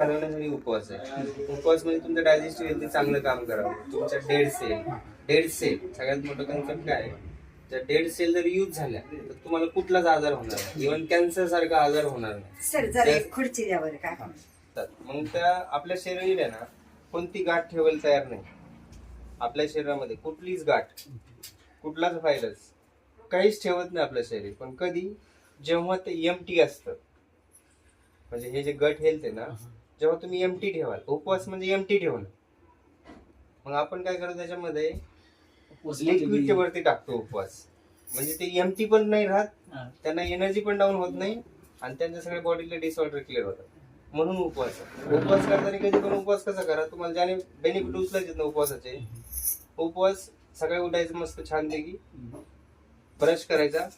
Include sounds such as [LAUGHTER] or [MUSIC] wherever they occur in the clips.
घालवण्यासाठी उपवास आहे. उपवास म्हणजे तुमचं डायजेस्टिव्ह हेल्थ चांगलं काम करावं तुमच्या डेड सेल डेड सेल सगळ्यात मोठं कन्सेप्ट काय आहे? त्या डेड सेल जर यूज झाल्या तर तुम्हाला कुठलाच आजार होणार नाही. इव्हन कॅन्सर सारखा आजार होणार नाही. सर जरा एक खुर्ची द्या बरं का तर मग त्या आपल्या शरीराला ना कोणती गाठ ठेवायला तयार नाही. आपल्या शरीरामध्ये कुठलीच गाठ कुठलाच व्हायरस काहीच ठेवत नाही आपलं शरीर. पण कधी जेव्हा ते एम टी असतं म्हणजे हे जे गट हेल्थ आहे ना जेव्हा तुम्ही एम टी ठेवाल. उपवास म्हणजे एम टी ठेवणं. मग आपण काय करतो त्याच्यामध्ये? लिक्विडच्या वरती टाकतो उपवास म्हणजे ते एम टी पण नाही राहत त्यांना एनर्जी पण डाऊन होत नाही आणि त्यांच्या सगळ्या बॉडीला डिसऑर्डर क्लिअर होतात. म्हणून उपवास. उपवास करताना कधी पण उपवास कसा करा? तुम्हाला ज्याने बेनिफिट उचलायचे ना उपवासाचे उपवास सकाळी उठायचं मस्त छानपैकी ब्रश करायचा.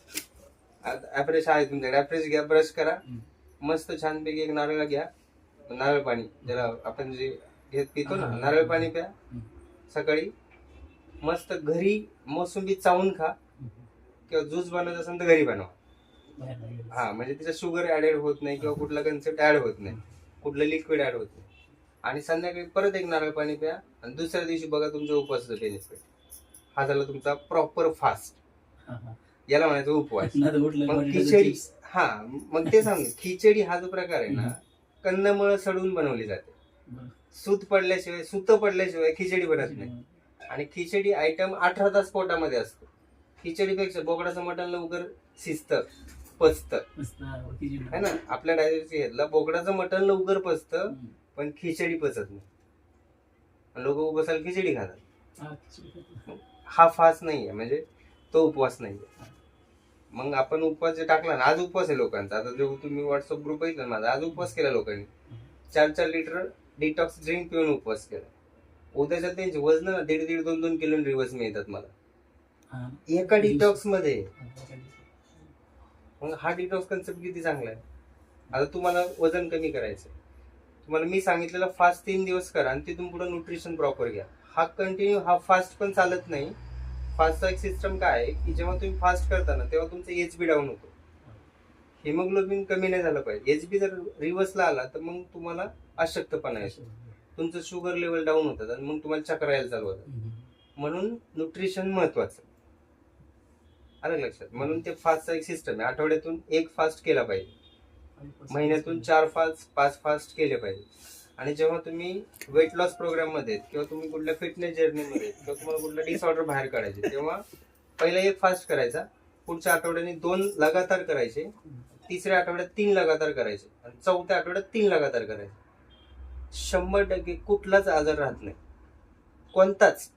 ऍफ्रेश आहे तुमच्याकडे. ऍफ्रेश घ्या ब्रश करा. मस्त छानपैकी एक नारळ घ्या. नारळ पाणी ज्याला आपण जे घेत पितो ना नारळ पाणी प्या. सकाळी मस्त घरी मोसंबी चावून खा. किंवा ज्यूस बनवायचं असेल तर घरी बनवा. हा म्हणजे त्याच्यात शुगर ऍडेड होत नाही किंवा कुठला कन्सेप्ट ऍड होत नाही. कुठलं लिक्विड ऍड होत नाही. आणि संध्याकाळी परत एक नारळ पाणी प्या आणि दुसऱ्या दिवशी बघा तुमच्या उपवासाचं बेनिफिट हा झाला तुमचा प्रॉपर फास्ट याला म्हणायचं उपवास. [LAUGHS] मग खिचडी हा मग ते सांग खिचडी हा जो प्रकार आहे ना कंदमुळं सडून बनवली जाते. सूत पडल्याशिवाय सुत पडल्याशिवाय खिचडी बनत नाही. आणि खिचडी आयटम अठरा तास पोटामध्ये असतो. खिचडीपेक्षा बोकडाचं मटण लवकर शिजतं पचतं. है ना? आपल्या हेल्थला बोकडाचं मटण लवकर पचतं पण खिचडी पचत नाही. लोक उपवासाला खिचडी खातात. हा फास्ट नाहीये म्हणजे तो उपवास नाहीये. मग आपण उपवास जे टाकला ना आज उपवास आहे लोकांचा. आता जो तुम्ही व्हॉट्सअप ग्रुप बघितला ना माझा आज उपवास केला लोकांनी. चार चार लिटर डिटॉक्स ड्रिंक पिऊन उपवास केला. उद्याच्या त्यांची वजन दीड दीड दोन दोन किलो रिवर्स मिळतात मला. एका डिटॉक्समध्ये. मग हा डिटॉक्स कन्सेप्ट किती चांगला आहे? आता तुम्हाला वजन कमी करायचं तुम्हाला मी सांगितलेलं फास्ट तीन दिवस करा आणि तिथून पुढे न्यूट्रिशन प्रॉपर घ्या. हा कंटिन्यू हा फास्ट पण चालत नाही. फास्टचा एक सिस्टम काय आहे की जेव्हा तुम्ही फास्ट करता ना तेव्हा तुमचं एच बी डाऊन होतो. हिमोग्लोबिन कमी नाही झालं पाहिजे. एच बी जर रिव्हर्सला आला तर मग तुम्हाला अशक्तपणा येतो. तुमचं शुगर लेवल डाऊन होतात आणि मग तुम्हाला चक्र यायला चालू होतात. म्हणून न्यूट्रिशन महत्वाचं. आलं लक्षात? म्हणून ते फास्टचा एक सिस्टम आहे. आठवड्यातून एक फास्ट केला पाहिजे. महिन्यातून चार फास्ट पाच फास्ट केले पाहिजे. आणि जेव्हा तुम्ही वेट लॉस प्रोग्राममध्ये किंवा तुम्ही कुठल्या फिटनेस जर्नीमध्ये मध्ये किंवा तुम्हाला कुठलं डिसऑर्डर बाहेर काढायचे तेव्हा पहिला एक फास्ट करायचा. पुढच्या आठवड्याने दोन लगातार करायचे. तिसऱ्या आठवड्यात तीन लगातार करायचे. आणि चौथ्या आठवड्यात तीन लगातार करायचे. शंभर टक्के कुठलाच आजार राहत नाही. कोणताच.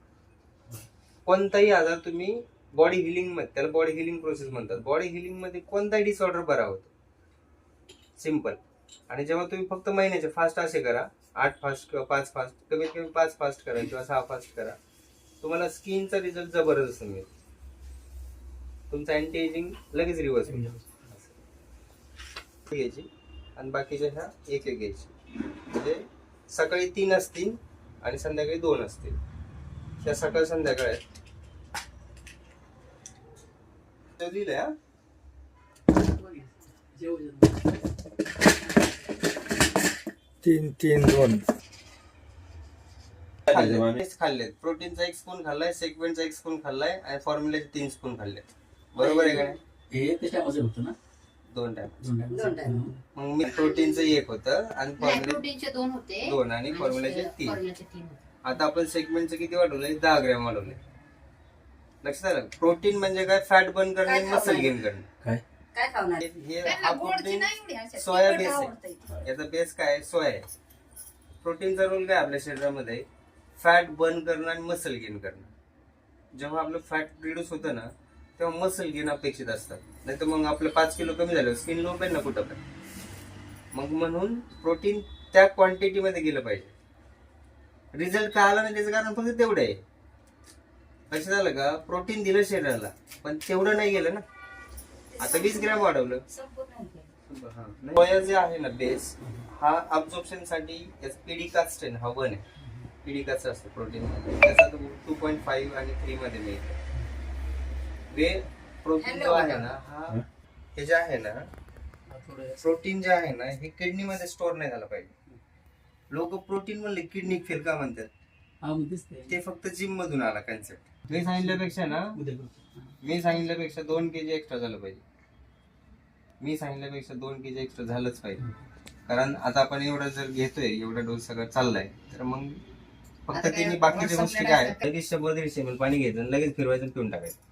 कोणताही आजार तुम्ही बॉडी हिलिंगमध्ये त्याला बॉडी हिलिंग प्रोसेस म्हणतात. बॉडी हिलिंगमध्ये कोणताही डिसऑर्डर बरा होतो. सिंपल आणि जेव्हा तुम्ही फक्त महिन्याचे फास्ट असे करा आठ फास्ट किंवा पाच फास्ट कमीत कमी पाच फास्ट करा किंवा सहा फास्ट करा तुम्हाला स्किनचा रिझल्ट जबरदस्त मिळेल. तुमचं अँटी एजिंग लगेच रिव्हर्स होईल. घ्यायची. आणि बाकीच्या ह्या एक एक घ्यायची. म्हणजे सकाळी तीन असतील आणि संध्याकाळी दोन असतील. त्या सकाळ संध्याकाळ आहेत. लिहिलं तीन तीन दोन खाल्ले खाल्लेत. प्रोटीनचा एक स्पून खाल्लाय सेगमेंटचा एक स्पून खाल्लाय आणि फॉर्म्युल्याचे तीन स्पून खाल्ले बरोबर आहे का नाही? हे त्याच्या मध्ये होतं ना? दोन टाइम दोन time. मग मी प्रोटीनचं एक होतं आणि फॉर्म्युले प्रोटीनचे दोन होते. दोन आणि तीन. फॉर्म्युलाचे तीन होते. आता आपण सेगमेंटचं किती वाढवलंय? दहा ग्रॅम वाढवलंय. लक्षात आलं? प्रोटीन म्हणजे काय? फॅट बर्न करणे काय मसल? गेन करणे. काय? काय खावणार? हे- त्यांना गोडची प्रोटीन नाही एवढी अशा सोया तिखट बेस आहे. याचा बेस काय आहे? सोया आहे. प्रोटीनचा रोल काय आपल्या शरीरामध्ये? फॅट बर्न करणं आणि मसल गेन करणं. जेव्हा आपलं फॅट रिड्यूस होतं ना तेव्हा मसल गेन अपेक्षित असतात. नाही तर मग आपलं पाच किलो कमी झालं स्किन लो पण ना कुठं पण. मग म्हणून प्रोटीन त्या क्वांटिटी मध्ये गेलं पाहिजे. रिझल्ट काय आला नाही त्याचं कारण फक्त तेवढं आहे. लक्षात आलं का? प्रोटीन दिलं शरीराला पण तेवढं नाही गेलं ना. आता वीस ग्रॅम वाढवलं. जे आहे ना बेस. हा अब्झॉर्प्शनसाठी पिडिकास्टेन हा वन आहे. पिडिकाचं असतं प्रोटीन त्याचा टू पॉईंट फाईव्ह आणि थ्री मध्ये मिळतो. वे प्रोटीन जो आहे ना हा हे? जे आहे ना थोडं प्रोटीन जे आहे ना हे किडनी मध्ये स्टोअर नाही झालं पाहिजे. लोक प्रोटीन म्हणले किडनी फेल का म्हणतात. हा. ते फक्त जिम मधून आला कन्सेप्ट मी सांगितल्यापेक्षा ना. मी सांगितल्यापेक्षा दोन के जी एक्स्ट्रा झालं पाहिजे. मी सांगितल्यापेक्षा दोन के जी एक्स्ट्रा झालंच पाहिजे. कारण आता आपण एवढा जर घेतोय एवढा डोस सगळं चाललाय तर मग फक्त त्यांनी बाकीच्या गोष्टी काय. लगेच शंभर दीडशे ml पाणी घ्यायचं आणि लगेच फिरवायचं पिऊन टाकायचं.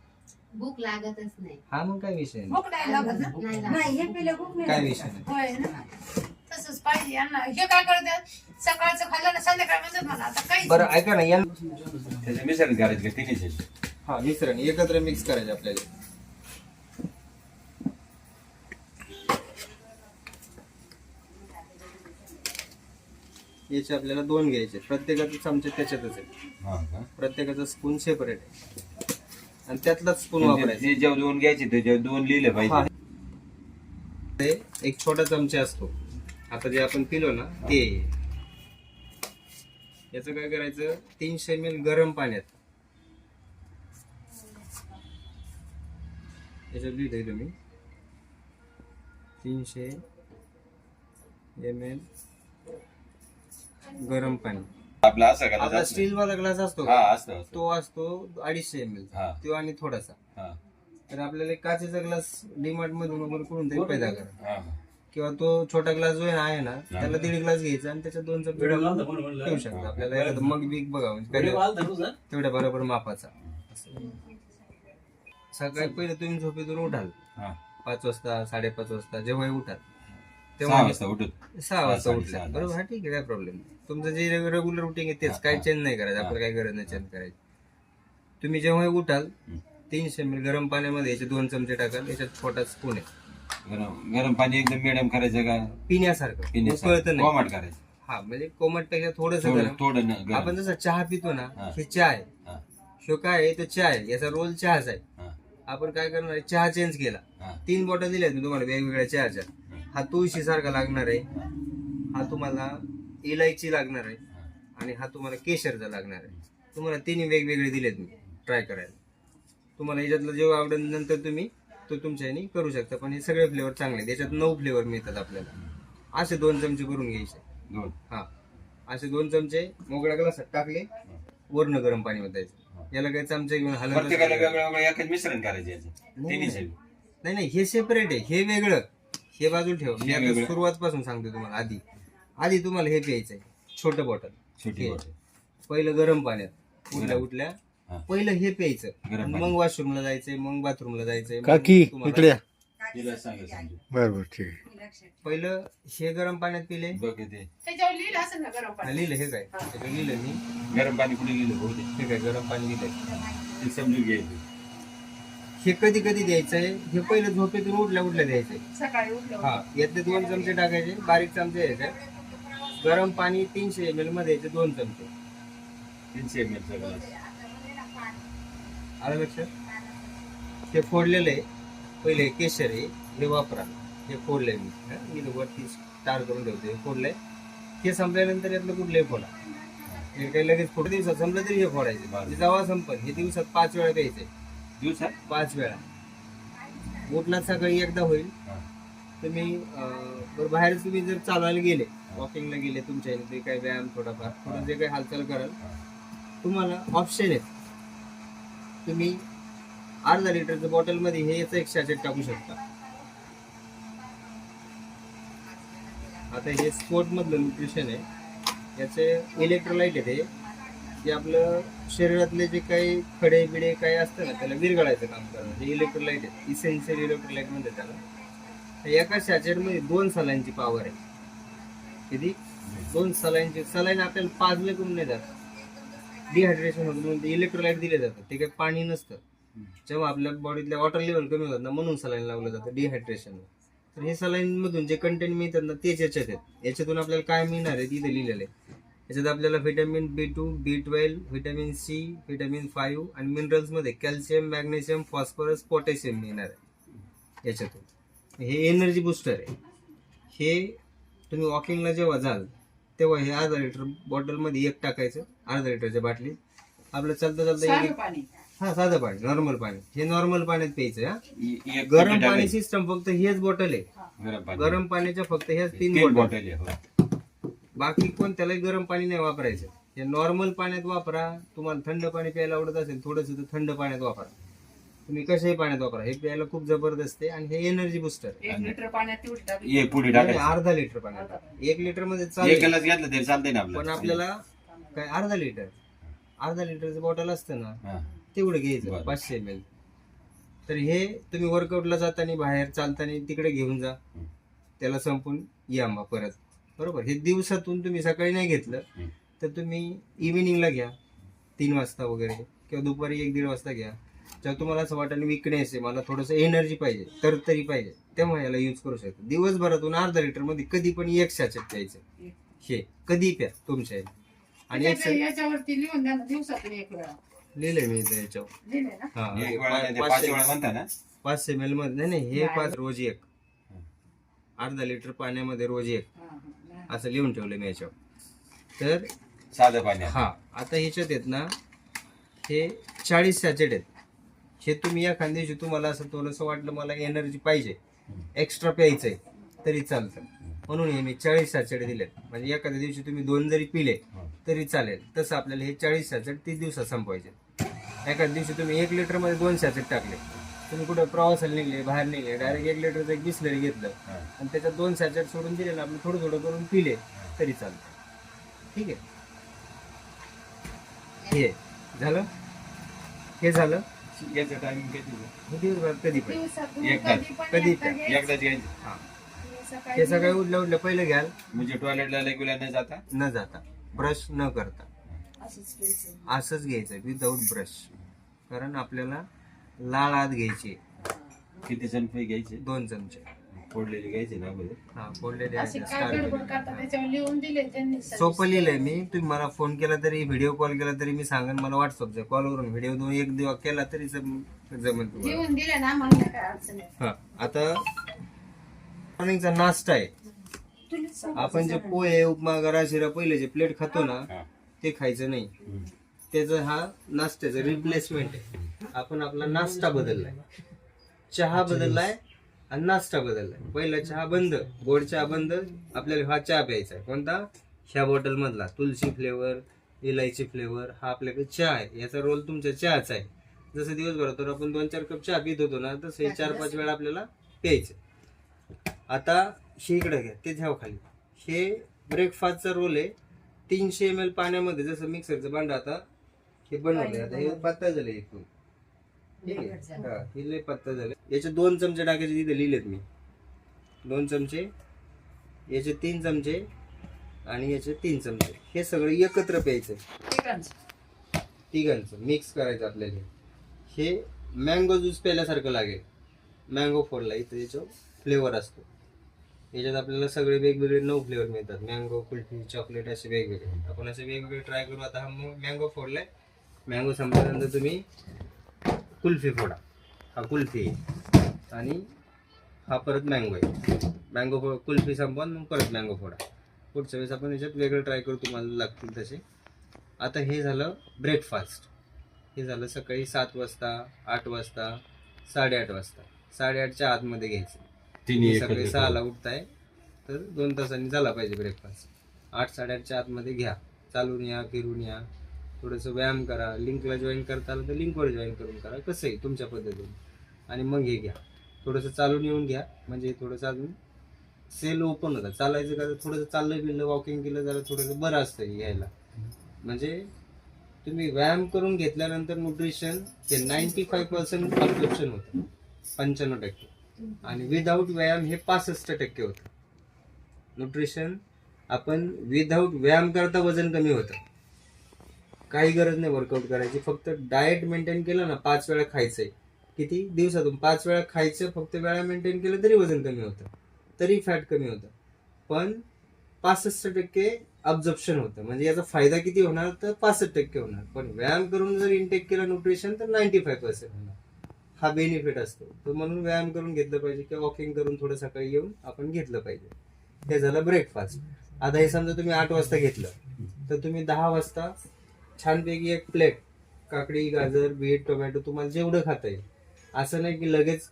भूक लागतच नाही. हा मग काय विषय नाही. भूक नाही लागत ना? नाही लागत. नाही हे पिलं खूप नाही काय. विषय नाही. होय ना? तसंच पाहिजे यांना. हे काय करतात? सकाळचं खाल्लं ना संध्याकाळ म्हणतात मला आता काही बरं ऐका ना या त्याचे मिसळण करायचे का? तिन्ही हा मिश्रण एकत्र मिक्स करायचे आपल्याला. याचे आपल्याला दोन घ्यायचे प्रत्येकाचा चमचे त्याच्यातच आहे. हा का? प्रत्येकाचा स्पून सेपरेट आहे. आणि त्यातलाच स्पून वापरायचा. ते जेव्हा दोन घ्यायचे दोन लिहिले हा. पाहिजे. ते एक छोटा चमचा असतो. आता जे आपण पिलो ना ते. याचं काय करायचं? तीनशे एम एल गरम पाण्यात. याच्यात लिहिलंय तुम्ही. तीनशे एम एल गरम पाणी. आपला स्टील वाला ग्लास असतो हा का? असतो असतो. तो असतो अडीचशे एम एल हा. तो आणि थोडासा. हा. तर आपल्याला एक काचेचा ग्लास डीमार्ट मधून वगैरे कुठून तरी पैदा करा. हा. किंवा तो छोटा ग्लास जो आहे ना आहे ना त्याला दीड ग्लास घ्यायचा आणि त्याच्यात दोन चमचे व्हिडिओ टाकून आलता म्हणून म्हणलं. ठेवू शकतो. आपल्याला एखादं मग बिग बघा म्हणजे? तेवढ्या बरोबर मापाचा. सकाळी पहिले तुम्ही झोपेतून उठाल. हा. पाच वाजता साडेपाच वाजता जेव्हा उठाल. सहा वाजता उठत सहा वाजता सहा, उठला. साडेसहा. बरोबर हा ठीक आहे काय प्रॉब्लेम तुमचं जे रेग्युलर रुटीन आहे तेच हा, काय हा. चेंज नाही करायचं आपल्याला काय गरज नाही चेंज करायची. तुम्ही जेव्हा उठाल हं. तीनशे एम गरम पाण्यामध्ये याचे दोन चमचे टाकाल याच्यात छोटा स्पून आहे. गरम गरम पाणी एकदम मिडियम करायचं का? पिण्यासारखं पिण्याचं उकळतं नाही. कोमट करायचं. हा म्हणजे कोमटपेक्षा थोडस थोडं थोडं न गरम. आपण जसं चहा पितो ना हा. हे चहा आहे हा, शो काय आहे? तो चहा आहे. याचा रोल चहाच आहे. हा, आपण काय करणार आहे? चहा चेंज केला. हा. तीन बॉटल दिल्या मी तुम्हाला वेगवेगळ्या चहाच्या. हा तुळशी सारखा लागणार आहे. हा तुम्हाला इलायची लागणार आहे. आणि हा तुम्हाला केशरचा लागणार आहे. तुम्हाला तिन्ही वेगवेगळे दिलेत मी. ट्राय करायला. तुम्हाला याच्यातलं जेव्हा आवडेल नंतर तुम्ही तो तुमच्या ह्यानी करू शकता. पण हे सगळे फ्लेवर चांगले आहेत. याच्यात नऊ फ्लेवर मिळतात आपल्याला. असे दोन चमचे करून घ्यायचे. दोन? हा. असे दोन चमचे मोकळ्या ग्लासात टाकले. वरण गरम पाणी ओतायचं याला काही चमचे घेऊन हलवलं मिश्रण करायचं नाही नाही. हे सेपरेट आहे. हे वेगळं. हे बाजूला ठेव. मी हे आता वेगळं. सुरुवातपासून सांगतो तुम्हाला आधी. आधी तुम्हाला हे प्यायचंय. छोटं बॉटल. छोटी हे. बॉटल. पहिलं गरम पाण्यात. उठल्या उठल्या. हा. पहिलं हे प्यायचं. पाणी. मग वॉशरूमला जायचंय मग बाथरूमला जायचंय मग काकी तुम्हाला- इकडे या. तिला सांगा समजून. बर बर ठीक आहे. पहिलं हे गरम पाण्यात पिले. बघ ते. त्याच्यावर लिहिलं असेल ना गरम हा, पाणी लिहिलं हे काय? त्याच्यावर लिहिलं मी. गरम पाणी कुठे गेलं बहुते हे काय गरम पाणी लिहिलंय? ते समजून घ्यायचं. हे कधी कधी द्यायचंय. हे पहिलं झोपेतून उठल्या उठल्या द्यायचंय. सकाळी उठलं हा यातले दोन चमचे टाकायचे बारीक चमचे घ्यायचे. गरम पाणी तीनशे एम एलमध्ये याचे दोन चमचे. तीनशे एम एल ग्लास आलं लक्षात? हे फोडलेलं आहे. पहिले केशर आहे. हे वापरा. हे फोडलंय मी. हा, मी वरती स्टार करून ठेवतो हे फोडलंय. हे संपल्यानंतर यातलं कुठलंही फोडा. हे काही लगेच फोड दिवसात संपलं तरी हे फोडायचं. हे जेव्हा संपल. हे दिवसात पाच वेळा द्यायचे दिवसात? पाच वेळा. उठला सकाळी एकदा होईल. तुम्ही बरं बाहेर तुम्ही जर चालवायला गेले वॉकिंगला गेले तुमच्या ते काही व्यायाम थोडाफार थोडं जे काही हालचाल कराल तुम्हाला ऑप्शन आहे तुम्ही अर्धा लिटरच्या बॉटलमध्ये हे याचं एक सॅचेट टाकू शकता. आता हे स्पोर्ट मधलं न्यूट्रिशन आहे. याचे इलेक्ट्रोलाइट आहे ते जे आपलं शरीरातले जे काही खडे बिडे काही असतं ना त्याला विरघळायचं काम करणं. हे इलेक्ट्रोलाइट आहे. इसेन्शियल इलेक्ट्रोलाइट म्हणतात त्याला. एका सॅचेटमध्ये दोन सलाईनची पॉवर आहे. किती? दोन सलाईनची सलाईन आपल्याला पाजलं करून नाही जात. डिहायड्रेशन होतं म्हणून ते इलेक्ट्रोलाइट दिले जातात. ते काही पाणी नसतं. जेव्हा आपल्या बॉडीतल्या वॉटर लेवल कमी होतात ना म्हणून सलाईन लावलं जातं डिहायड्रेशन तर हे सलाईनमधून जे कंटेंट मिळतात ना तेच याच्यात आहेत. याच्यातून आपल्याला काय मिळणार आहे तिथे लिहिलेलं आहे. याच्यात आपल्याला vitamin B two B twelve vitamin C vitamin five आणि मिनरल्समध्ये कॅल्शियम मॅग्नेशियम फॉस्फरस पोटॅशियम मिळणार आहे याच्यातून. हे एनर्जी बुस्टर आहे. हे तुम्ही वॉकिंगला जेव्हा जाल तेव्हा हे अर्धा लिटर बॉटलमध्ये एक टाकायचं अर्धा लिटरच्या बाटलीत. आपलं चालतं चालतं एक पाणी. हा साधं पाणी नॉर्मल पाणी. हे नॉर्मल पाण्यात प्यायचं हा? एक गरम. पाणी सिस्टम फक्त हेच बॉटल आहे. गरम पाणी. गरम पाण्याच्या फक्त ह्याच तीन तीन बॉटल बॉटल आहे हो. बाकी कोणत्यालाही गरम पाणी नाही वापरायचं. हे नॉर्मल पाण्यात वापरा. तुम्हाला थंड पाणी प्यायला आवडत असेल थोडंसं तर थंड पाण्यात वापरा. तुम्ही कशाही पाण्यात वापरा. हे प्यायला खूप जबरदस्त आहे आणि हे एनर्जी बुस्टर एक लिटर पाण्यात तेवढी टाकली ये पुढे टाकायचं. अर्धा लिटर पाण्यात. एक लिटरमध्ये एक चालेल ग्लास घेतलं तरी चालतंय ना पण आपलं आपल्याला काय अर्धा लिटर. अर्धा लिटरचं बॉटल असतं ना हा. तेवढं घ्यायचं बरं. पाचशे एम एल तर हे तुम्ही वर्कआउटला जाताना बाहेर चालताना तिकडे घेऊन जा. त्याला संपून या मग परत. बरोबर. हे दिवसातून तुम्ही सकाळी नाही घेतलं. तर तुम्ही इव्हिनिंगला घ्या तीन वाजता वगैरे किंवा दुपारी एक दीड वाजता घ्या. जेव्हा तुम्हाला असं वाटेल विकनेस आहे मला थोडंसं एनर्जी पाहिजे तर तरी पाहिजे तेव्हा याला यूज करू शकतो. दिवसभरातून अर्धा लिटरमध्ये कधी पण एक सॅचेट प्यायचं. हे कधी प्या तुमच्या. आणि एक त्याच्या- याच्यावरती लिहून द्या ना दिवसातून एक वेळा. लिहिलंय मी इथं याच्यावर. लिहिले ना? हा एक वेळा नाही, ते पाच- पाच वेळा म्हणता ना? पाचशे एम एलमध्ये नाही नाही हे. पाच रोज एक. अर्धा लिटर पाण्यामध्ये रोज एक. हा, हा. असं लिहून ठेवलं मी याच्यावर. तर साधं पाणी हा आता ह्याच्यात आहेत ना हे चाळीस सॅचेट आहेत. हे तुम्ही या दिवशी तुम्हाला असं थोडंसं वाटलं मला एनर्जी पाहिजे. एक्स्ट्रा प्यायचंय तरी चालतं. म्हणून हे मी चाळीस सॅचेट दिलेत. म्हणजे एखाद्या दिवशी तुम्ही दोन जरी पिले तरी चालेल. तसं आपल्याला हे चाळीस सॅचेट तीस दिवसात संपवायचे. एखाद्या दिवशी तुम्ही एक लिटरमध्ये दोन सॅचेट टाकले. तुम्ही कुठं प्रवासाला निघले बाहेर निघले डायरेक्ट एक लिटरचं एक बिस्लरी घेतलं. हा. आणि त्याच्यात दोन सॅचेट सोडून दिले ना आपलं थोडं थोडं करून पिले तरी चालतं. ठीक आहे? हे झालं? हे झालं? याचं टायमिंग किती हे दिवसभरात कधी पण. दिवसातून एकदा- कधी पण कधी एकदा. घ्यायचं. एकदाच घ्यायचं. हा. हे हे सकाळी उठल्या उठल्या पहिलं घ्याल. म्हणजे टॉयलेटला रेग्युलर न जाता? न जाता. ब्रश न करता. असंच प्यायचं. असंच घ्यायचं विदाऊट ब्रश कारण आपल्याला लाळ आत घ्यायची. किती चमचे घ्यायचे? दोन चमचे. फोडलेले घ्यायचे ना अगोदर? हा फोडलेले असे आहेत, काय स्टार गडबड केलेले. करतात? त्याच्यावर लिहून दिले त्यांनी सगळे. सोपं लिहिलंय मी. तुम्ही मला फोन केला तरी व्हिडिओ कॉल केला तरी मी सांगेन. मला व्हॉट्सअपच्या कॉलवरून व्हिडिओ दोन एक दिवस केला तरी जम- जमेल तुम्हाला. लिहून दिले ना मला काय अडचण आहे हा आता मॉर्निंगचा नाश्ता आहे. आपण जे पोहे उपमा गरा शिरा पहिले जे प्लेट खातो ना हा. ते खायचं नाही. त्याचा हा नाश्त्याचा रिप्लेसमेंट आहे. आपण आपला नाश्ता बदललाय. चहा बदललाय आणि नाश्ता बदललाय. पहिला चहा बंद गोड चहा बंद आपल्याला हा चहा प्यायचा आहे. कोणता? ह्या बॉटल मधला. तुलसी फ्लेवर इलायची फ्लेवर हा आपल्याकडे चहा आहे. याचा रोल तुमच्या चहाचा आहे. जसं दिवसभरातून आपण दोन चार कप चहा पित होतो ना तसं हे चार पाच वेळा आपल्याला प्यायचं आता हे इकडे घ्या. ते ठेवा खाली. हे ब्रेकफास्टचा रोल आहे. तीनशे एम एल पाण्यामध्ये जसं मिक्सरचं भांडं आता हे बनवलं आता हे पातळ झालं एकूण ठीक आहे हा, हे लय पातळ झालं. याचे दोन चमचे टाकायचे तिथे लिहिलेत मी. दोन चमचे याचे तीन चमचे आणि याचे तीन चमचे. हे सगळं एकत्र प्यायचं तिघांचं. मिक्स करायचं आपल्याला. हे मँगो ज्यूस प्यायल्यासारखं लागेल. मँगो फोडला इथं याच्यावर फ्लेवर असतो. याच्यात आपल्याला सगळे वेगवेगळे नऊ फ्लेवर मिळतात. मँगो कुल्फी चॉकलेट असे वेगवेगळे. आपण असे वेगवेगळे ट्राय करू. आता हा मँगो फोडलाय मँगो संपल्यानंतर तुम्ही कुल्फी फोडा. हा कुल्फी आणि हा परत मँगो आहे. मँगो फो कुल्फी संपवा मग परत मँगो फोडा. पुढच्या वेळेस आपण याच्यात वेगळं ट्राय करू तुम्हाला लागतील तसे. आता हे झालं ब्रेकफास्ट हे झालं सकाळी सात वाजता आठ वाजता साडेआठ वाजता. साडेआठच्या आतमध्ये घ्यायचं. सकाळी सहाला उठताय तर दोन तासांनी झाला पाहिजे ब्रेकफास्ट आठ साडेआठच्या आतमध्ये घ्या. चालून या फिरून या. थोडंसं व्यायाम करा लिंकला जॉईन करता आलं तर लिंकवर जॉईन करून करा. कसंही तुमच्या पद्धतीने? आणि मग हे घ्या. थोडंसं चालून येऊन घ्या. म्हणजे थोडंसं अजून सेल ओपन होता चालायचं का? थोडंसं चाललं बिललं वॉकिंग केलं जरा थोडंसं बरं असतं यायला. घ्यायला म्हणजे तुम्ही व्यायाम करून घेतल्यानंतर न्यूट्रिशन ते नाईन्टी फाईव्ह पर्सेंट अब्झॉर्प्शन होतं. पंच्याण्णव टक्के. आणि विदाऊट व्यायाम हे पासष्ट टक्के होतं. न्यूट्रिशन आपण विदाऊट व्यायाम करता वजन कमी होतं. काही गरज नाही वर्कआउट करायची. फक्त डाएट मेंटेन केलं ना पाच वेळा खायचंय. किती? दिवसातून पाच वेळा खायचं फक्त वेळा मेंटेन केलं तरी वजन कमी होतं. तरी फॅट कमी होतं. पण पासष्ट टक्के ऑब्झर्प्शन होतं. म्हणजे याचा फायदा किती होणार? तर पासष्ट टक्के होणार. पण व्यायाम करून जर इनटेक केलं न्यूट्रिशन तर नाईन्टी फाय पर्सेंट होणार. हा बेनिफिट असतो. तर म्हणून व्यायाम करून घेतलं पाहिजे किंवा वॉकिंग करून थोडं सकाळी येऊन आपण घेतलं पाहिजे. हे झालं ब्रेकफास्ट आता हे समजा तुम्ही आठ वाजता घेतलं. तर तुम्ही दहा वाजता छानपैकी एक प्लेट काकडी गाजर बीट टोमॅटो तुम्हाला जेवढं खाता येईल. असं नाही की लगेच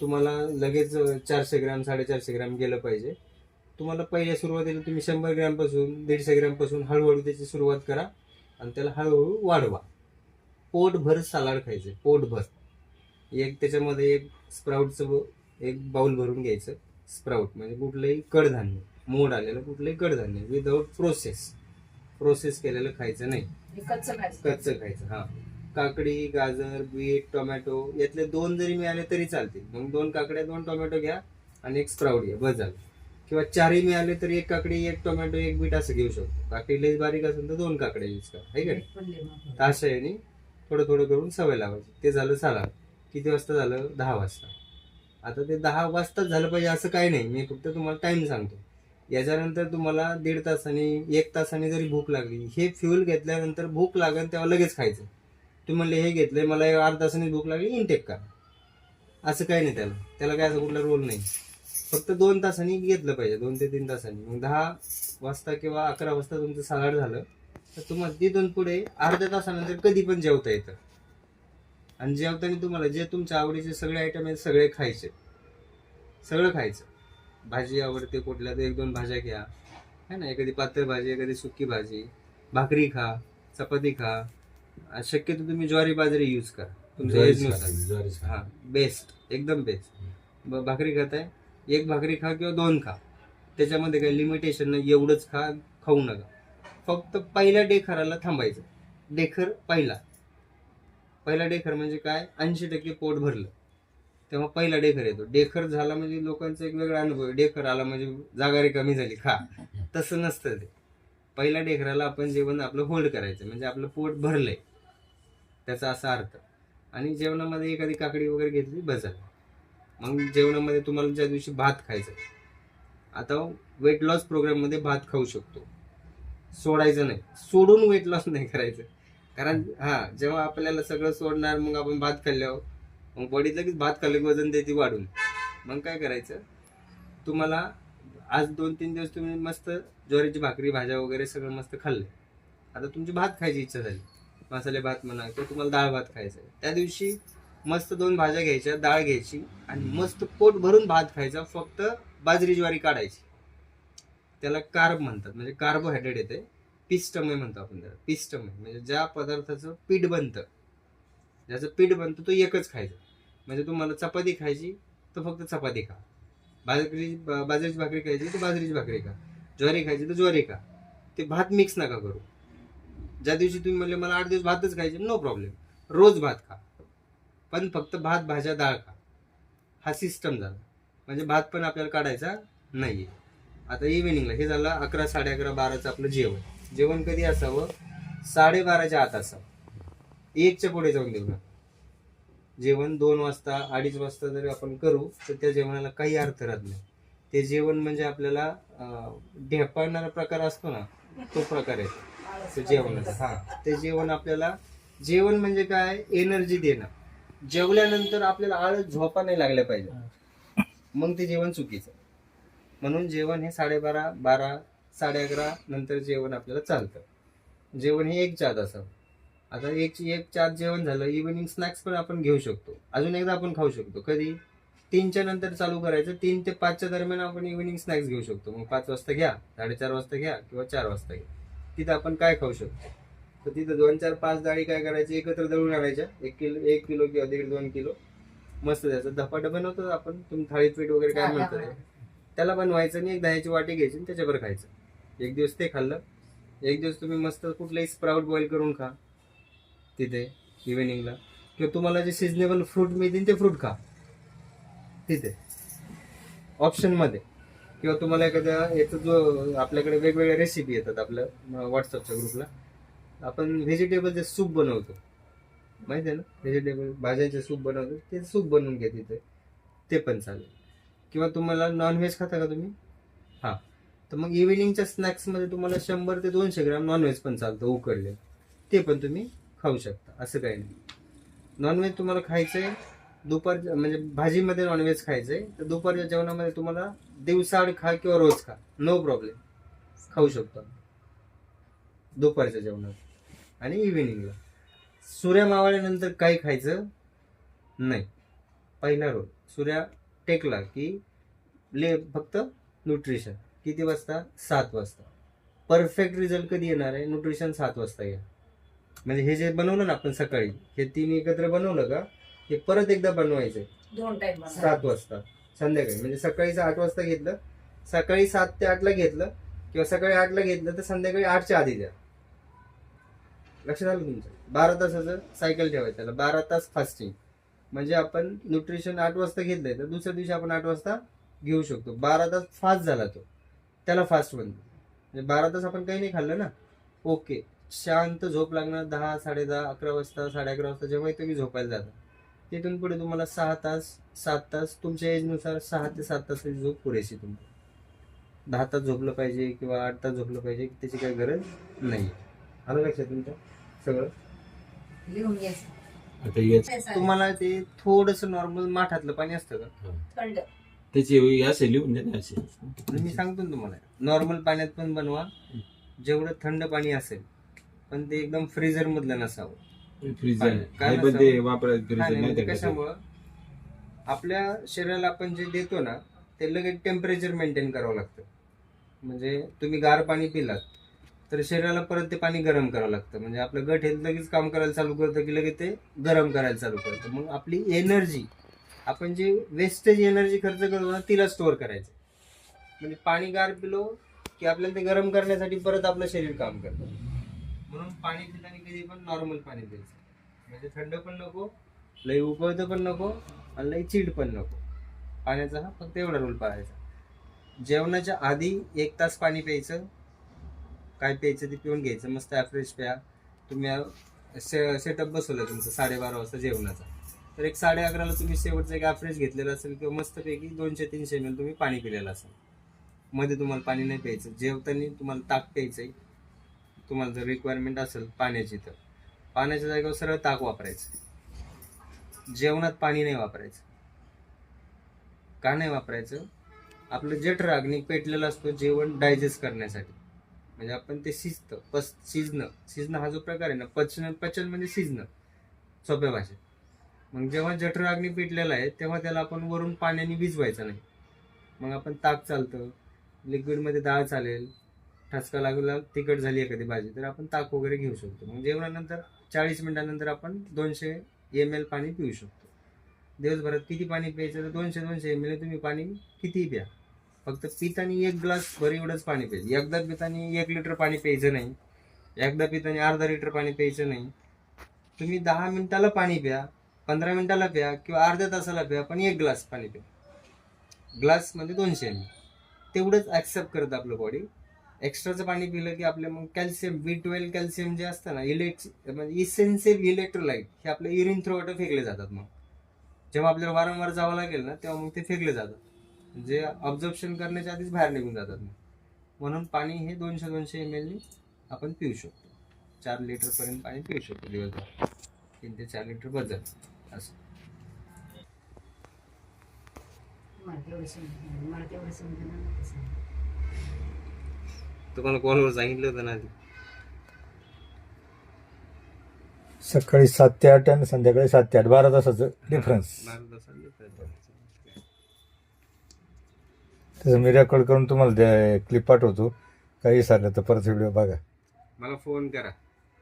तुम्हाला लगेच चारशे ग्रॅम साडेचारशे ग्रॅम गेलं पाहिजे. तुम्हाला पहिल्या सुरुवातीला तुम्ही शंभर ग्रॅमपासून दीडशे ग्रॅमपासून हळूहळू त्याची सुरुवात करा आणि त्याला हळूहळू वाढवा. पोटभर सलाड खायचे पोटभर. एक त्याच्यामध्ये एक स्प्राऊटचं एक बाउल भरून घ्यायचं. स्प्राऊट म्हणजे कुठलंही कडधान्य मोड आलेलं कुठलंही कडधान्य विदाऊट प्रोसेस प्रोसेस केलेलं खायचं नाही. कच्चं खायचं. कच्चं खायचं हा. काकडी गाजर बीट टोमॅटो यातले दोन जरी मिळाले तरी चालतील. मग दोन काकड्या दोन टोमॅटो घ्या आणि एक स्प्राऊट घ्या बस झालं. किंवा चारही मिळाले तरी एक काकडी एक टोमॅटो एक बीट असं घेऊ शकतो. काकडी लई बारीक असेल तर दोन काकड्या यूज करा. आहे का नाही? तर अशा याने थोडं थोडं करून सवय लावायची. ते झालं सलाड किती वाजता झालं? दहा वाजता. आता ते दहा वाजताच झालं पाहिजे असं काही नाही. मी फक्त तुम्हाला टाइम सांगतो. याच्यानंतर तुम्हाला दीड तासाने एक तासाने जरी भूक लागली हे फ्युल घेतल्यानंतर भूक लागेल तेव्हा लगेच खायचं. तुम्ही म्हणले हे घेतलंय मला आठ अर्धा तासाने भूक लागली इनटेक करा. असं काही नाही त्याला. त्याला काय असं कुठला रोल नाही. फक्त दोन तासांनी घेतलं पाहिजे दोन ते तीन तासांनी. मग दहा वाजता किंवा अकरा वाजता तुमचं सलाड झालं तर तुम्हाला तिथून पुढे अर्ध्या तासानंतर कधी पण जेवता येतं. आणि जेवताना तुम्हाला जे तुमच्या आवडीचे सगळे आयटम आहेत सगळे खायचे. सगळं खायचं. भाजी आवडते कुठल्या तर एक दोन भाज्या घ्या. है ना? एखादी पातळ भाजी एखादी सुकी भाजी. भाकरी खा चपाती खा. शक्यतो तुम्ही ज्वारी बाजरी यूज करा. तुमच्या ज्वारीच एजनुसार खायची, ज्वारीच हा. बेस्ट एकदम बेस्ट भाकरी खाताय? एक भाकरी खा किंवा दोन खा. त्याच्यामध्ये काही लिमिटेशन नाही. एवढंच खा खाऊ नका. फक्त पहिल्या डेखराला थांबायचं. डेखर पहिला. पहिला डेखर म्हणजे काय? ऐंशी टक्के पोट भरलं. तेव्हा पहिला डेखर येतो. डेखर झाला म्हणजे लोकांचा एक वेगळा अनुभव डेखर आला म्हणजे जागा कमी झाली खा. तसं नसतं ते. पहिल्या डेखराला आपण जेवण आपलं होल्ड करायचं म्हणजे आपलं पोट भरलंय. त्याचा असा अर्थ. आणि जेवणामध्ये एखादी काकडी वगैरे घेतली बस. मग जेवणामध्ये तुम्हाला ज्या दिवशी भात खायचं आता वेट लॉस प्रोग्राममध्ये भात खाऊ शकतो. सोडायचं नाही. सोडून वेट लॉस नाही करायचं. कारण हा जेव्हा आपल्याला सगळं सोडणार मग आपण भात खाल्ल्यावर मग बॉडीत लगेच भात खाल्लं वजन देते वाढून. मग काय करायचं? तुम्हाला आज दोन तीन दिवस तुम्ही मस्त ज्वारीची भाकरी भाज्या वगैरे सगळं मस्त खाल्ले. आता तुमची भात खायची इच्छा झाली. मसाले भात म्हणा किंवा तुम्हाला डाळ भात खायचा आहे. त्या दिवशी मस्त दोन भाज्या घ्यायच्या डाळ घ्यायची आणि मस्त पोट भरून भात खायचा फक्त बाजरी ज्वारी काढायची. त्याला कार्ब म्हणतात म्हणजे कार्बोहायड्रेट येते. पिस्टमय म्हणतो आपण त्याला पिस्टमय. म्हणजे ज्या पदार्थाचं पीठ बनतं ज्याचं पीठ बनतं तो एकच खायचं. म्हणजे तुम्हाला चपाती खायची तर फक्त चपाती खा. बाजरी बा- बाजरीची भाकरी खायची तर बाजरीची भाकरी खा. ज्वारी खायची तर ज्वारी खा. ते भात मिक्स नका करू. ज्या दिवशी तुम्ही म्हणले मला आठ दिवस भातच खायचे नो प्रॉब्लेम रोज भात खा. पण फक्त भात भाज्या डाळ खा. हा सिस्टम झाला. म्हणजे भात पण आपल्याला काढायचा नाही आहे आता इव्हिनिंगला हे झालं अकरा साडे अकरा बाराचं आपलं जेवण. जेवण कधी असावं? साडेबाराच्या आत असावं. एकच्या पुढे जाऊन देऊ नका. जेवण दोन वाजता अडीच वाजता जरी आपण करू तर त्या जेवणाला काही अर्थ राहत नाही. ते जेवण म्हणजे आपल्याला ढेपाळणारा प्रकार असतो ना तो प्रकार आहे. ते जेवणाचा हा. ते जेवण आपल्याला जेवण म्हणजे काय? एनर्जी देणं. जेवल्यानंतर आपल्याला आळस झोपा नाही लागल्या पाहिजे. मग ते जेवण चुकीचं म्हणून जेवण हे साडेबारा बारा साडे अकरा नंतर जेवण आपल्याला चालतं. जेवण हे एक जात असावं. आता एक एक चार जेवण झालं इव्हिनिंग स्नॅक्स पण आपण घेऊ शकतो. अजून एकदा आपण खाऊ शकतो. कधी? तीनच्या नंतर चालू करायचं तीन ते पाचच्या दरम्यान आपण इव्हिनिंग स्नॅक्स घेऊ शकतो. मग पाच वाजता घ्या साडेचार वाजता घ्या किंवा चार वाजता घ्या. तिथं आपण काय खाऊ शकतो? तर तिथं दोन चार पाच डाळी काय करायची? एकत्र दळून आणायच्या. एक किलो एक किलो किंवा दीड दोन किलो. मस्त त्याचं. धपाटं बनवतो आपण. तुम्ही थाळीत पीठ वगैरे काय म्हणतो. त्याला बनवायचं आणि एक दह्याची वाटी घ्यायची आणि त्याच्यावर खायचं. एक दिवस ते खाल्लं. एक दिवस तुम्ही मस्त कुठलाही स्प्राउट बॉईल करून खा. तिथे इव्हिनिंगला किंवा तुम्हाला जे सिजनेबल फ्रूट मिळतील ते फ्रूट खा. तिथे. ऑप्शनमध्ये किंवा तुम्हाला एखाद्या याचं जो आपल्याकडे वेगवेगळ्या रेसिपी येतात आपल्या व्हॉट्सअपच्या ग्रुपला आपण व्हेजिटेबलचे सूप बनवतो. माहिती आहे ना? व्हेजिटेबल भाज्यांचे सूप बनवतो. ते सूप बनवून घ्या तिथे. ते पण चालेल. किंवा तुम्हाला नॉनव्हेज खाता का तुम्ही? हां. तर मग इव्हिनिंगच्या स्नॅक्समध्ये तुम्हाला शंभर ते दोनशे ग्रॅम नॉनव्हेज पण चालतं उकडले ते पण तुम्ही खाऊ शकता असं काही नाही. नॉनव्हेज तुम्हाला खायचं आहे दुपार म्हणजे भाजीमध्ये नॉनव्हेज खायचं आहे तर दुपारच्या जेवणामध्ये तुम्हाला दिवसाआड खा किंवा रोज खा नो प्रॉब्लेम खाऊ शकतो. दुपारच्या जेवणात. आणि इव्हिनिंगला सूर्या मावळल्यानंतर काही खायचं नाही. पहिला रोज. सूर्या टेकला की ले फक्त न्यूट्रिशन किती वाजता? सात वाजता. परफेक्ट रिझल्ट कधी येणार आहे? न्यूट्रिशन सात वाजता या. म्हणजे हे जे बनवलं ना आपण सकाळी हे तीन एकत्र बनवलं का हे परत एकदा बनवायचं दोन टाइम सात वाजता संध्याकाळी. म्हणजे सकाळीचं आठ वाजता घेतलं सकाळी सात ते आठला घेतलं किंवा सकाळी आठला घेतलं तर संध्याकाळी आठच्या आधी द्या. लक्षात आलं तुमचं? बारा तासाचं सायकल ठेवायचं. त्याला बारा तास फास्टिंग म्हणजे आपण न्यूट्रिशन आठ वाजता घेतलंय तर दुसऱ्या दिवशी आपण आठ वाजता घेऊ शकतो. बारा तास फास्ट झाला तो. त्याला फास्ट म्हणतो म्हणजे बारा तास आपण काही नाही खाल्लं ना? ओके शांत झोप लागणार दहा साडे दहा अकरा वाजता साडे अकरा वाजता जेव्हा तुम्ही झोपायला जाता तिथून पुढे तुम्हाला सहा तास सात तास तुमच्या एजनुसार सहा ते सात तासाची झोप पुरेशी तुमची. दहा तास झोपलं पाहिजे किंवा आठ तास झोपलं पाहिजे त्याची काही गरज नाही. आलं लक्षात तुमच्या सगळं? लिहून आता याच तुम्हाला ते थोडस नॉर्मल माठातलं पाणी असतं का? थंड. त्याची असे लिहून दे ना असे. मी सांगतो ना तुम्हाला नॉर्मल पाण्यात पण बनवा. जेवढं थंड पाणी असेल पण ते एकदम फ्रीजर मधलं नसावं. फ्रीजर काय नाही पण ते नसावं? वापरायचं फ्रीजर नाही, नाही तर कसं? कशामुळं? आपल्या शरीराला आपण जे देतो ना ते लगेच टेम्परेचर मेंटेन करावं लागतं. म्हणजे तुम्ही गार पाणी पिलात तर शरीराला परत ते पाणी गरम करावं लागतं. म्हणजे आपलं गट हे लगेच काम करायला चालू करतं की लगेच ते गरम करायला चालू करतं. मग आपली एनर्जी आपण जी वेस्टेज एनर्जी खर्च करतो ना तिला स्टोअर करायचं. म्हणजे पाणी गार पिलो की आपल्याला ते गरम करण्यासाठी परत आपलं शरीर काम करतं. म्हणून पाणी पिताना कधी पण नॉर्मल पाणी द्यायचं म्हणजे थंड पण नको लई उकळतं पण नको आणि लई चीड पण नको. पाण्याचा हा फक्त एवढा रोल पाळायचा. जेवणाच्या आधी एक तास पाणी प्यायचं. काय प्यायचं ते पिऊन घ्यायचं. मस्त ॲफ्रेश प्या. तुम्ही सेटअप बसवलं तुमचं साडेबारा वाजता जेवणाचा. तर एक साडे अकराला तुम्ही शेवटचं एक ॲफ्रेश घेतलेलं असेल किंवा मस्तपैकी दोनशे तीनशे एम एल तुम्ही पाणी पिलेलं असेल. मध्ये तुम्हाला पाणी नाही प्यायचं. जेवताना तुम्हाला ताक प्यायचं आहे तुम्हाला जर रिक्वायरमेंट असेल पाण्याची तर. पाण्याच्या जागेवर सरळ ताक वापरायचं. जेवणात पाणी नाही वापरायचं. का नाही वापरायचं? आपलं जठराग्नी पेटलेलं असतो जेवण डायजेस्ट करण्यासाठी. म्हणजे आपण ते शिजतं पस शिजणं. शिजणं हा जो प्रकार आहे ना पचन पचन म्हणजे शिजणं. सोप्या भाषेत. मग जेव्हा जठराग्नी पेटलेला आहे तेव्हा त्याला आपण वरून पाण्याने भिजवायचं नाही. मग आपण ताक चालतं. लिक्विडमध्ये डाळ चालेल. ठसका लागला तिखट झाली एखादी भाजी तर आपण ताक वगैरे घेऊ शकतो. मग जेवणानंतर चाळीस मिनिटानंतर आपण दोनशे एम एल पाणी पिऊ शकतो. दिवसभरात किती पाणी प्यायचं तर दोनशे दोनशे एम एल तुम्ही पाणी कितीही प्या. फक्त पितानी एक ग्लास भर एवढंच पाणी प्यायचं. एकदा पितानी एक लिटर पाणी प्यायचं नाही. एकदा पितानी अर्धा लिटर पाणी प्यायचं नाही. तुम्ही दहा मिनिटाला पाणी प्या पंधरा मिनिटाला प्या किंवा अर्ध्या तासाला प्या पण एक ग्लास पाणी प्या. ग्लास म्हणजे दोनशे एम तेवढंच ॲक्सेप्ट करतं आपलं बॉडी एक्स्ट्राचं पाणी पिलं की आपलं मग कॅल्शियम बी ट्वेल्व कॅल्शियम जे असतं ना इलेक्ट म्हणजे इसेन्सिव्ह इलेक्ट्रोलाइट हे आपलं युरिन थ्रोट फेकले जातात मग. जेव्हा आपल्याला वारंवार जावं लागेल ना तेव्हा मग ते फेकले जातात. जे ऑब्झर्प्शन करण्याच्या आधीच बाहेर निघून जातात मग. म्हणून पाणी हे दोनशे दोनशे एम एलनी आपण पिऊ शकतो. चार लिटरपर्यंत पाणी पिऊ शकतो दिवसभर. तीन ते चार लिटर बदल असं. मला तेवढं समजलं मला तेवढं समजलं तुम्हाला कॉलवर सांगितलं होतं ना सकाळी सात ते आठ आणि संध्याकाळी सात ते आठ. बारा तासाचं डिफरन्स. त्याचं मी रेकॉर्ड करून तुम्हाला क्लिप पाठवतो. काही विसरलं तर परत व्हिडिओ बघा. मला फोन करा.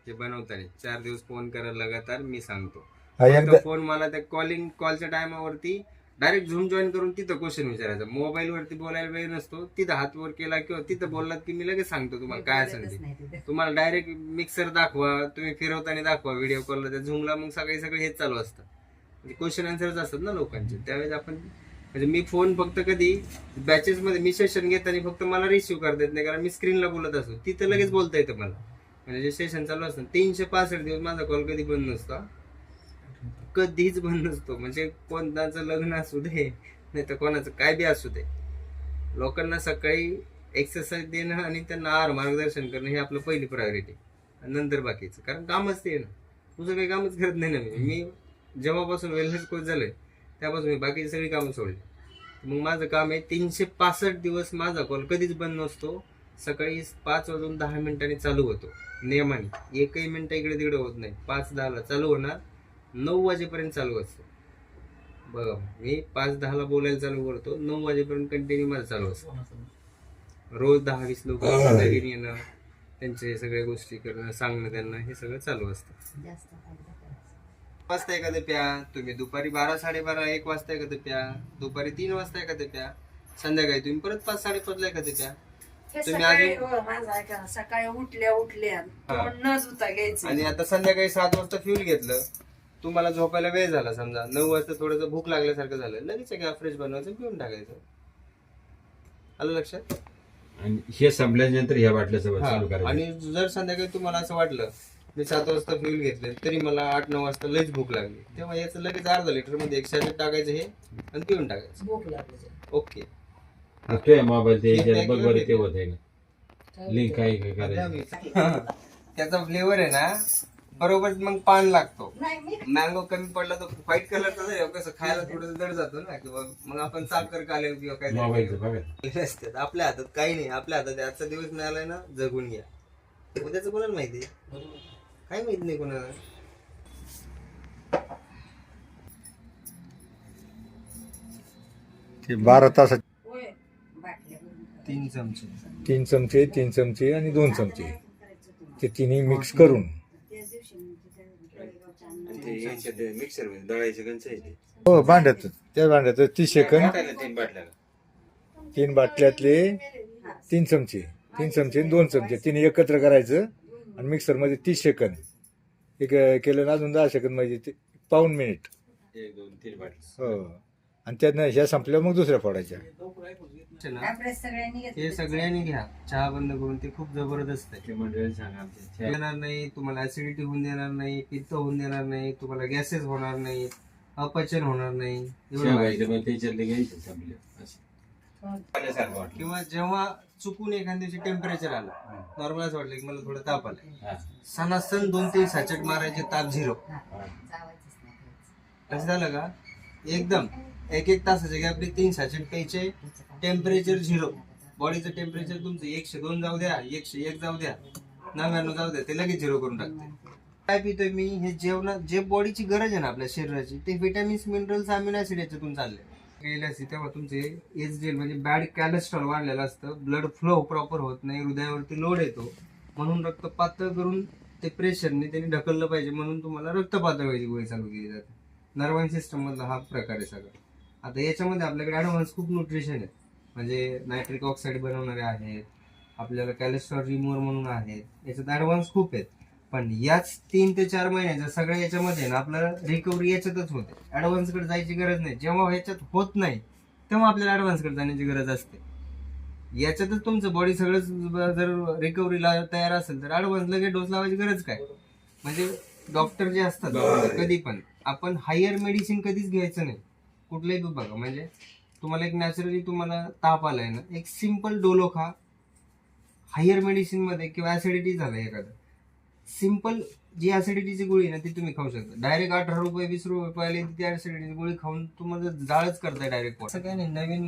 ते बनवताना चार दिवस फोन करा लगातार मी सांगतो. हा एकदा फोन मला त्या कॉलिंग कॉलच्या टायमावरती डायरेक्ट झूम जॉईन करून तिथं क्वेश्चन विचारायचा. मोबाईल वरती बोलायला वेळ नसतो. तिथं हात वर केला किंवा तिथं बोललात की मी लगेच सांगतो तुम्हाला काय असेल ते. तुम्हाला डायरेक्ट मिक्सर दाखवा तुम्ही फिरवताना दाखवा व्हिडिओ कॉलला त्या झूमला मग सकाळी सगळं हेच चालू असतं. म्हणजे क्वेश्चन आन्सरच असतात ना लोकांचे. त्यावेळेस आपण म्हणजे मी फोन फक्त कधी बॅचेस मध्ये मी सेशन घेताना फक्त मला रिसिव्ह करता येत नाही. कारण मी स्क्रीनला बोलत असतो. तिथं लगेच बोलता येतं मला. म्हणजे जे सेशन चालू असतं तीनशे पासष्ट दिवस माझा कॉल कधी बंद नसतो. कधीच बंद नसतो. म्हणजे कोणाचं लग्न असू दे नाही तर कोणाचं काय बी असू दे. लोकांना सकाळी एक्सरसाइज देणं आणि त्यांना आहार मार्गदर्शन करणं हे आपलं पहिली प्रायोरिटी नंतर बाकीचं. कारण कामच ते ना. तुझं काही कामच करत नाही ना मी. मी जेव्हापासून वेलनेस कोच झालोय त्यापासून मी बाकीची सगळी कामं सोडली. मग माझं काम आहे तीनशे पासष्ट दिवस माझा कॉल कधीच बंद नसतो. सकाळी पाच वाजून दहा मिनिटांनी चालू होतो. नियमाने. एकही मिनटं इकडे तिकडे होत नाही. पाच दहाला चालू होणार. नऊ वाजेपर्यंत चालू असतं. बघा मी पाच दहाला बोलायला चालू करतो नऊ वाजेपर्यंत कंटिन्यू माझं चालू असतं. रोज दहा वीस लोक घरी येणं त्यांचे सगळ्या गोष्टी करणं सांगणं त्यांना हे सगळं चालू असतं. वाजता एखादं प्या तुम्ही दुपारी बारा साडेबारा एक वाजता एखादं प्या दुपारी तीन वाजता एखादं प्या संध्याकाळी तुम्ही परत पाच साडेपाचला एखादं प्या. तुम्ही सकाळी हो, सकाळी उठल्या उठल्या न घ्यायचं. आणि आता संध्याकाळी सात वाजता फ्यूल घेतलं तुम्हाला झोपायला वेळ झाला समजा. नऊ वाजता थोडंसं भूक लागल्यासारखं झालं. लगेच एक फ्रेश बनवायचं पिऊन टाकायचं. आलं लक्षात? आणि हे संपल्यानंतर ह्या बाटल्याचं हा. चालू करायचं. आणि जर संध्याकाळी तुम्हाला असं वाटलं मी सात वाजता फ्यूल घेतले तरी मला आठ नऊ वाजता लईच भूक लागली. तेव्हा याचं लगेच अर्धा लिटरमध्ये एकशे टाकायचं हे आणि पिऊन टाकायचं. भूक लागली. ओके. तुझ्या मोबाईल ते याच्यात बघ बरं pack ते होत आहे का काय लिंक काय काय करायचं? त्याचा फ्लेवर आहे ना बरोबर मग पान लागतो. नाही मी मँगो कमी पडला तर व्हाईट कलरचा कसं खायला थोडं जड जातो ना किंवा मग आपण साखर कालेल किंवा काय असतात. आपल्या हातात काही नाही. आपल्या हातात. आजचा दिवस मिळालाय ना जगून घ्या. उद्याच कोणाला माहिती काय माहीत नाही कोणाला. ते बारा भरून. तीन चमचे. तीन चमचे तीन चमचे आणि दोन चमचे. ते तिन्ही मिक्स करून त्याच दिवशी म्हणजे त्या मिक्सर दळायचं आहे हो भांड्यात त्या भांड्यात तीस सेकंद तीन बाटल्या? तीन बाटल्यातले तीन चमचे. तीन चमचे आणि दोन चमचे. तिन्ही एकत्र करायचं आणि मिक्सरमध्ये तीस सेकंद एक केलं ना अजून दहा सेकंद म्हणजे ते. पाऊन मिनिट. एक दोन तीन बाटल्या. हो. आणि त्यातनं ह्या संपल्यावर मग दुसऱ्या फोडायच्या. ना, आपल्या सगळ्यांनी घेतलं हे सगळ्यांनी घ्या. चहा बंद करून ते खूप जबरदस्त आहे. ते मंडळी सांगा आमच्या येणार नाही तुम्हाला ऍसिडिटी होऊन देणार नाही पित्त होऊन देणार नाही तुम्हाला गॅसेस होणार नाही अपचन होणार नाही. एवढं शेवगायचं माहिती. पण त्याच्यातले घ्यायचं संपले असं. पाण्यासारखं वाटलं. किंवा जेव्हा चुकून एखाद्या दिवशी टेम्परेचर आलं नॉर्मल असं वाटलं की मला थोडं ताप आलाय हा. सणासण दोन तीन साचेट मारायचे ताप झिरो. जावायचंच नाही खायचं. असं झालं का? एकदम. एक एक तासाच्या गॅपने तीन साचेट प्यायचे. टेम्परेचर झिरो बॉडीचं टेम्परेचर तुमचं एकशे दोन जाऊ द्या एकशे एक जाऊ द्या नव्याण्णव जाऊ द्या ते लगेच झिरो करून टाकते. काय पितोय मी? हे जेवणात जे बॉडीची गरज आहे ना आपल्या शरीराची ते व्हिटॅमिन्स मिनरल्स अमिनो ऍसिड याच्यातून चालले गेले असते तेव्हा तुमचे एच डी एल म्हणजे बॅड कॅलेस्ट्रॉल वाढलेलं असतं ब्लड फ्लो प्रॉपर होत नाही हृदयावरती लोड येतो. म्हणून रक्त पातळ करून ते प्रेशरने त्यांनी ढकललं पाहिजे म्हणून तुम्हाला रक्त पातळीची गोळी चालू केली जाते. नर्वाईन सिस्टममधला हा प्रकार आहे सगळा. आता याच्यामध्ये आपल्याकडे ॲडव्हान्स खूप न्यूट्रिशन आहे. म्हणजे नायट्रिक ऑक्साईड बनवणारे आहेत. आपल्याला कॅलेस्ट्रॉल रिमूव्हर म्हणून आहेत. याच्यात ऍडव्हान्स खूप आहेत. पण याच तीन ते चार महिन्याच्या सगळ्या याच्यामध्ये ना आपल्याला रिकव्हरी याच्यातच होते. ऍडव्हान्सकडे जायची गरज नाही. जेव्हा ह्याच्यात होत नाही तेव्हा आपल्याला ऍडव्हान्सकडे जाण्याची गरज असते. याच्यातच तुमचं बॉडी सगळं जर रिकव्हरीला तयार असेल तर ऍडव्हान्स लगेच डोस लावायची गरज काय? म्हणजे डॉक्टर जे असतात कधी पण. आपण हायर मेडिसिन कधीच घ्यायचं नाही. कुठलंही बघा म्हणजे तुम्हाला एक नॅचरली तुम्हाला ताप आलाय ना एक सिंपल डोलो खा. हायर मेडिसिनमध्ये किंवा ऍसिडिटी झालं एखादं. सिंपल जी ऍसिडिटीची गोळी ना ती तुम्ही खाऊ शकता. डायरेक्ट अठरा रुपये वीस रुपये ती ऍसिडिटीची गोळी खाऊन तुम्हाला जाळच करताय डायरेक्ट असं काही नाही नवीन